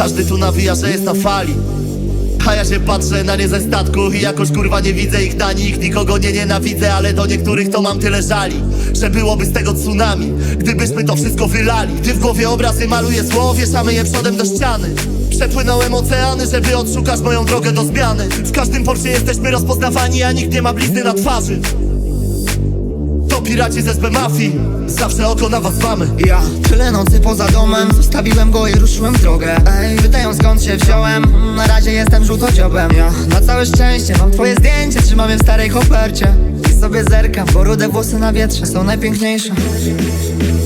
Każdy tu nawija, że jest na fali. A ja się patrzę na nie ze statku I jakoś kurwa nie widzę ich na nich. Nikogo nie nienawidzę, ale do niektórych to mam tyle żali Że byłoby z tego tsunami Gdybyśmy to wszystko wylali. Gdy w głowie obrazy maluję zło Wieszamy je przodem do ściany. Przepłynąłem oceany, żeby odszukać moją drogę do zmiany. W każdym porcie jesteśmy rozpoznawani A nikt nie ma blizny na twarzy piraci z SB Mafii. Zawsze oko na was mamy. Ja tyle nocy poza domem Zostawiłem go i ruszyłem w drogę. Ej, pytają skąd się wziąłem Na razie jestem żółtodziobem Ja na całe szczęście mam twoje zdjęcie Trzymam je w starej kopercie. I sobie zerkam, bo rude włosy na wietrze Są najpiękniejsze.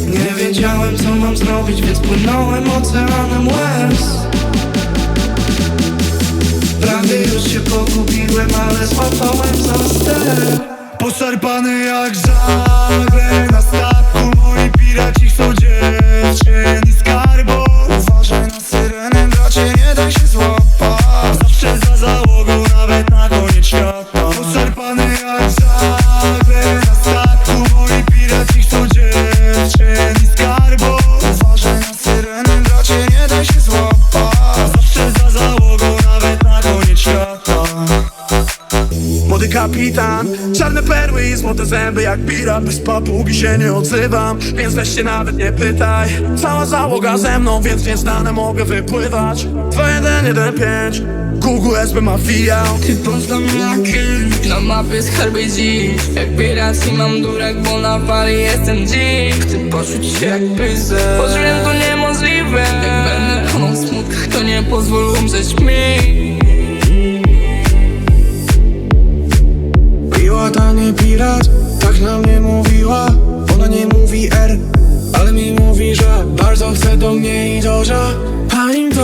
Nie wiedziałem co mam zrobić, więc płynąłem oceanem łez. Prawie już się pogubiłem, ale złapałem za ster Poszarpany jak żagle. Na statku Moi piraci chcą dziewczyn kapitan, czarne perły i złote zęby jak pirat Bez papugi się nie odzywam, więc weź się nawet nie pytaj. Cała załoga ze mną, więc nieznane mogę wypływać. 2115, Google SB Mafia. Ty poznam jak Na mapie skarby dziś. Jak piracji mam durek, bo na fali jestem dzik Chcę poczuć się jak pyzer wiem to niemożliwe. Jak będę tonął w smutkach, to nie pozwól umrzeć mi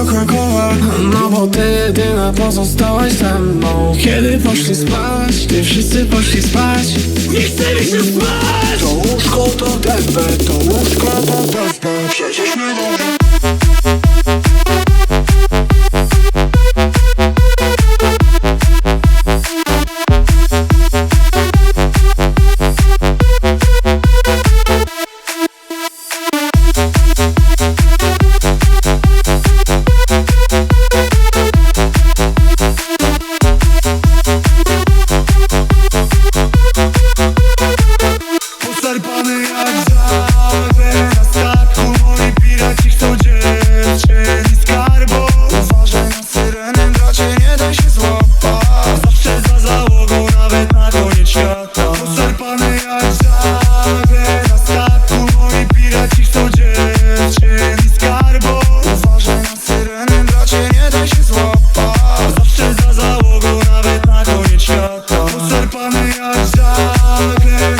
Krakowa, no bo ty jedyna pozostałaś ze mną. Kiedy poszli spać, ty wszyscy poszli spać. Nie chce mi się spać. To łóżko to DB, to łóżko to DB Przecież nie dobrze cię nie da się złapać. Zawsze za załogą, nawet na koniec świata. Ucerpany jak zaklęty